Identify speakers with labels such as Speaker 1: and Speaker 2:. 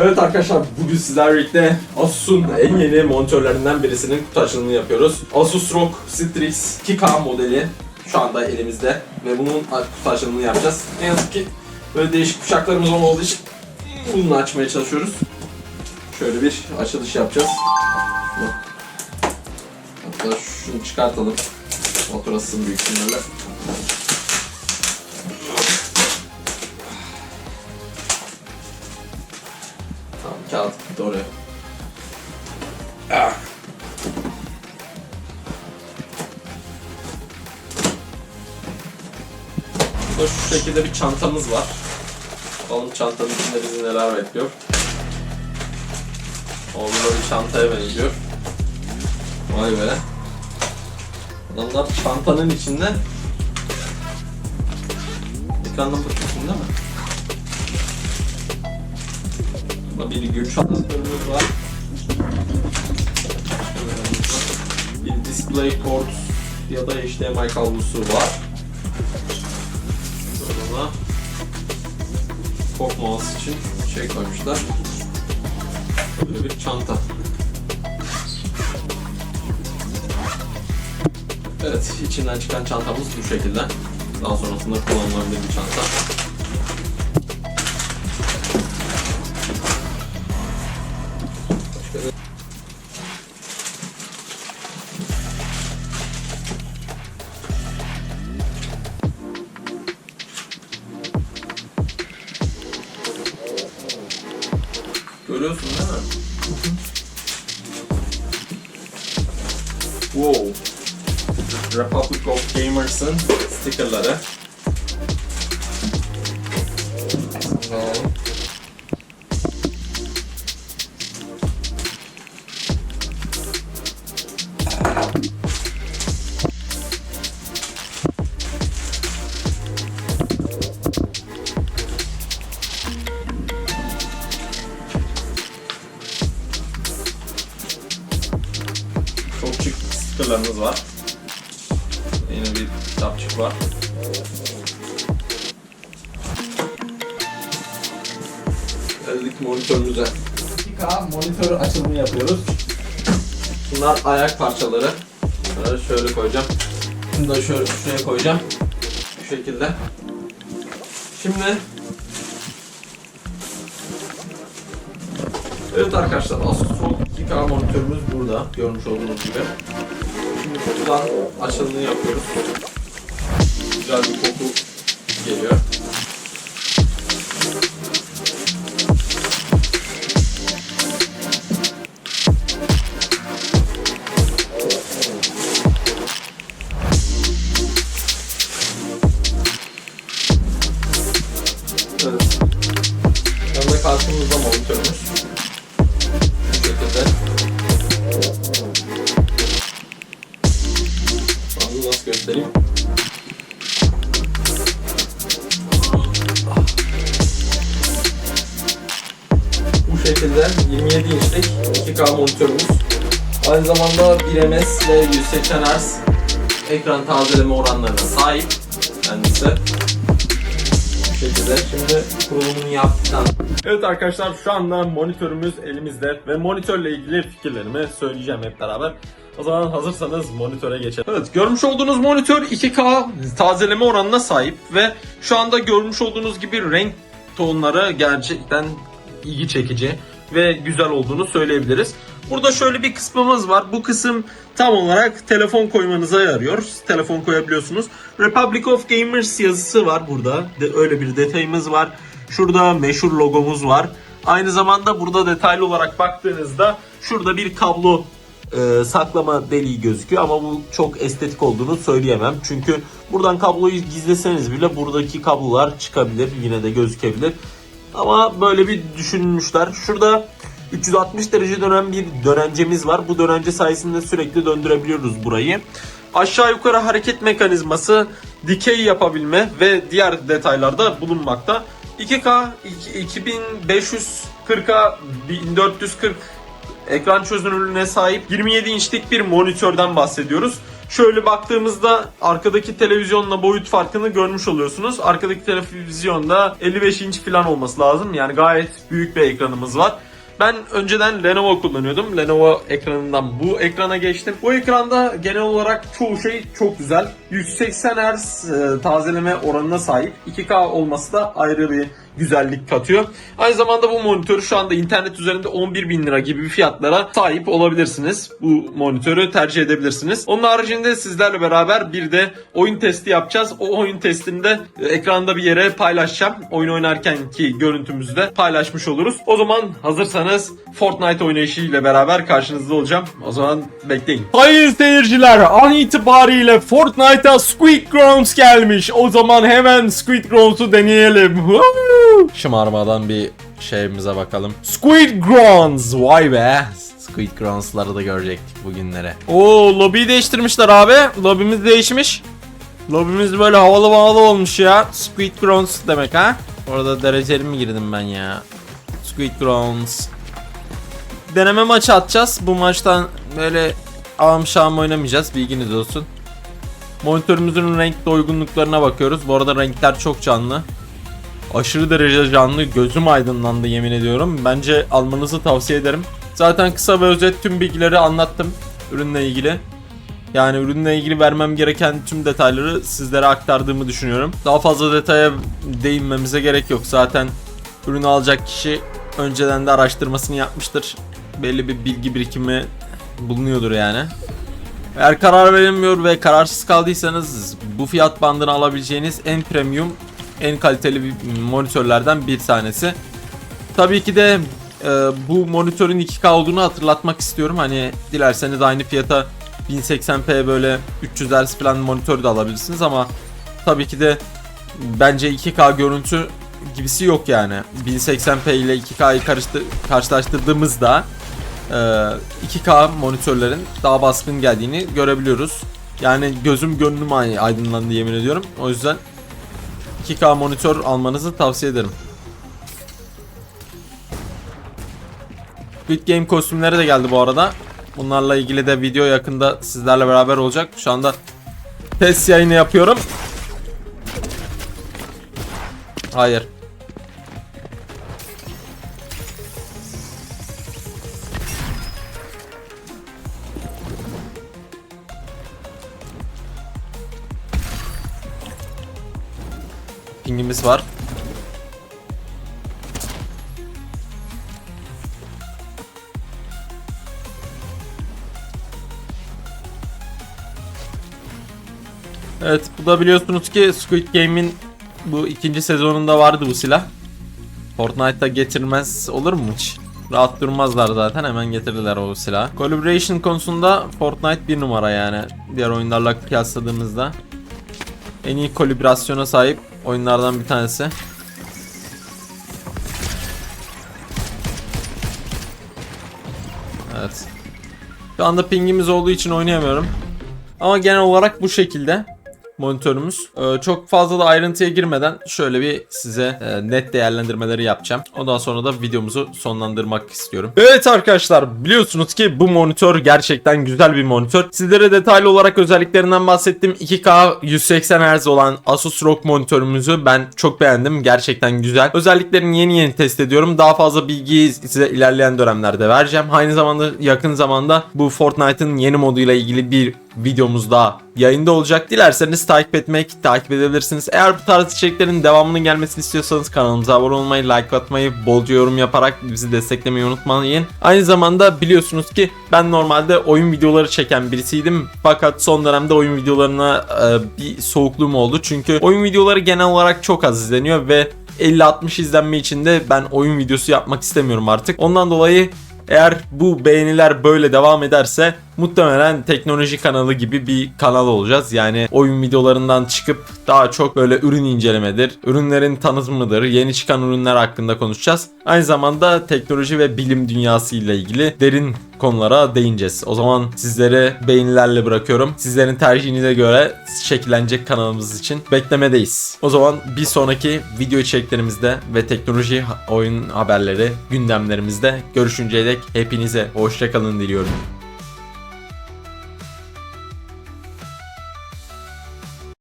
Speaker 1: Evet arkadaşlar bugün sizlerle birlikte Asus'un en yeni monitörlerinden birisinin kutu açılımını yapıyoruz. Asus ROG Strix 2K modeli şu anda elimizde ve bunun kutu açılımını yapacağız. Ne yazık ki böyle değişik bıçaklarımız olmadığı için bununla açmaya çalışıyoruz. Şöyle bir açılış yapacağız. Hatta şunu çıkartalım. Faturasını büyük ihtimalle. Tamam kağıt gitti oraya. Ah. Burada şu şekilde bir çantamız var. Bakalım çantanın içinde bizi neler bekliyor. Orada bir çantaya benziyor. Vay be. Adamlar çantanın içinde Ekrandan bakıyorsun değil mi? Burada bir güç adaptörümüz var. Bir display port ya da HDMI kablosu var. Sonra pop mouse için şey koymuşlar. Böyle bir çanta. Evet, içinden çıkan çantamız bu şekilde. Daha sonrasında kullanılabilir bir çanta. Görüyorsun değil mi? Wow. Republic of Gamers'ın stickerları. Ve stickerlarımız var. Yine bir kitapçık var. Geldik monitörümüze. 2K monitör açılımı yapıyoruz. Bunlar ayak parçaları. Bunları şöyle koyacağım. Bunu da şöyle şuraya koyacağım. Bu şekilde. Şimdi Evet arkadaşlar Asus ROG 2K monitörümüz burada görmüş olduğunuz gibi. Kutudan açılımını yapıyoruz. Güzel bir koku geliyor. Göstereyim? Bu şekilde 27 inçlik 2K monitörümüz. Aynı zamanda 1 ms ve 180 Hz ekran tazeleme oranlarına sahip kendisi. Bu şekilde şimdi kurulumunu yaptıktan Evet arkadaşlar şu anda monitörümüz elimizde ve monitörle ilgili fikirlerimi söyleyeceğim hep beraber. O zaman hazırsanız monitöre geçelim. Evet görmüş olduğunuz monitör 2K tazeleme oranına sahip ve şu anda görmüş olduğunuz gibi renk tonları gerçekten ilgi çekici ve güzel olduğunu söyleyebiliriz. Burada şöyle bir kısmımız var. Bu kısım tam olarak telefon koymanıza yarıyor. Telefon koyabiliyorsunuz. Republic of Gamers yazısı var burada. De, öyle bir detayımız var. Şurada meşhur logomuz var. Aynı zamanda burada detaylı olarak baktığınızda şurada bir kablo e, saklama deliği gözüküyor ama bu çok estetik olduğunu söyleyemem. Çünkü buradan kabloyu gizleseniz bile buradaki kablolar çıkabilir, yine de gözükebilir. Ama böyle bir düşünmüşler. Şurada 360 derece dönen bir dönencemiz var. Bu dönence sayesinde sürekli döndürebiliyoruz burayı. Aşağı yukarı hareket mekanizması, dikey yapabilme ve diğer detaylarda bulunmakta. 2K 2540'a 1440 ekran çözünürlüğüne sahip 27 inçlik bir monitörden bahsediyoruz.
Speaker 2: Şöyle baktığımızda arkadaki televizyonla boyut farkını görmüş oluyorsunuz. Arkadaki televizyonda 55 inç falan olması lazım. Yani gayet büyük bir ekranımız var. Ben önceden Lenovo kullanıyordum. Lenovo ekranından bu ekrana geçtim. Bu ekranda genel olarak çoğu şey çok güzel. 180 Hz e, tazeleme oranına sahip. 2K olması da ayrı bir güzellik katıyor. Aynı zamanda bu monitörü şu anda internet üzerinde 11 bin lira gibi fiyatlara sahip olabilirsiniz. Bu monitörü tercih edebilirsiniz. Onun haricinde sizlerle beraber bir de oyun testi yapacağız. O oyun testini de e, ekranda bir yere paylaşacağım. Oyun oynarken ki görüntümüzü de paylaşmış oluruz. O zaman hazırsanız Fortnite oynayışı ile beraber karşınızda olacağım. O zaman bekleyin.
Speaker 3: Sayın seyirciler an itibariyle Fortnite'a Squid Grounds gelmiş. O zaman hemen Squid Grounds'u deneyelim. Şımarmadan bir şeyimize bakalım. Squid Grounds vay be. Squid Grounds'ları da görecektik bugünlere. Oo lobiyi değiştirmişler abi. Lobimiz değişmiş. Lobimiz böyle havalı havalı olmuş ya. Squid Grounds demek ha. Orada dereceli mi girdim ben ya? Squid Grounds. Deneme maçı atacağız. Bu maçtan böyle ağam şahım oynamayacağız. Bilginiz olsun. Monitörümüzün renk doygunluklarına bakıyoruz. Bu arada renkler çok canlı. Aşırı derece canlı. Gözüm aydınlandı yemin ediyorum. Bence almanızı tavsiye ederim. Zaten kısa ve özet tüm bilgileri anlattım ürünle ilgili. Yani ürünle ilgili vermem gereken tüm detayları sizlere aktardığımı düşünüyorum. Daha fazla detaya değinmemize gerek yok. Zaten ürünü alacak kişi önceden de araştırmasını yapmıştır. Belli bir bilgi birikimi bulunuyordur yani. Eğer karar verilmiyor ve kararsız kaldıysanız bu fiyat bandını alabileceğiniz en premium, en kaliteli monitörlerden bir tanesi. Tabii ki de e, bu monitörün 2K olduğunu hatırlatmak istiyorum. Hani dilerseniz aynı fiyata 1080p böyle 300 Hz falan monitör de alabilirsiniz ama tabii ki de bence 2K görüntü gibisi yok yani. 1080p ile 2K'yı karıştı, karşılaştırdığımızda e, 2K monitörlerin daha baskın geldiğini görebiliyoruz. Yani gözüm gönlüm ay- aydınlandı yemin ediyorum. O yüzden 2K monitör almanızı tavsiye ederim. Squid Game kostümleri de geldi bu arada. Bunlarla ilgili de video yakında sizlerle beraber olacak. Şu anda test yayını yapıyorum. Hayır. Pingimiz var. Evet bu da biliyorsunuz ki Squid Game'in bu ikinci sezonunda vardı bu silah. Fortnite'da getirmez olur mu hiç? Rahat durmazlar zaten hemen getirirler o silahı. Collaboration konusunda Fortnite bir numara yani. Diğer oyunlarla kıyasladığımızda. En iyi kolibrasyona sahip oyunlardan bir tanesi. Evet. Şu anda pingimiz olduğu için oynayamıyorum. Ama genel olarak bu şekilde monitörümüz. Ee, çok fazla da ayrıntıya girmeden şöyle bir size e, net değerlendirmeleri yapacağım. Ondan sonra da videomuzu sonlandırmak istiyorum. Evet arkadaşlar biliyorsunuz ki bu monitör gerçekten güzel bir monitör. Sizlere detaylı olarak özelliklerinden bahsettim. 2K 180 Hz olan Asus ROG monitörümüzü ben çok beğendim. Gerçekten güzel. Özelliklerini yeni yeni test ediyorum. Daha fazla bilgiyi size ilerleyen dönemlerde vereceğim. Aynı zamanda yakın zamanda bu Fortnite'ın yeni moduyla ilgili bir videomuz daha yayında olacak. Dilerseniz takip etmek, takip edebilirsiniz. Eğer bu tarz içeriklerin devamının gelmesini istiyorsanız kanalımıza abone olmayı, like atmayı, bolca yorum yaparak bizi desteklemeyi unutmayın. Aynı zamanda biliyorsunuz ki ben normalde oyun videoları çeken birisiydim. Fakat son dönemde oyun videolarına e, bir soğukluğum oldu. Çünkü oyun videoları genel olarak çok az izleniyor ve 50-60 izlenme içinde ben oyun videosu yapmak istemiyorum artık. Ondan dolayı eğer bu beğeniler böyle devam ederse muhtemelen teknoloji kanalı gibi bir kanal olacağız. Yani oyun videolarından çıkıp daha çok böyle ürün incelemedir, ürünlerin tanıtımıdır, yeni çıkan ürünler hakkında konuşacağız. Aynı zamanda teknoloji ve bilim dünyası ile ilgili derin konulara değineceğiz. O zaman sizlere beğenilerle bırakıyorum. Sizlerin tercihinize göre şekillenecek kanalımız için beklemedeyiz. O zaman bir sonraki video içeriklerimizde ve teknoloji oyun haberleri gündemlerimizde görüşünceye dek hepinize hoşçakalın diliyorum.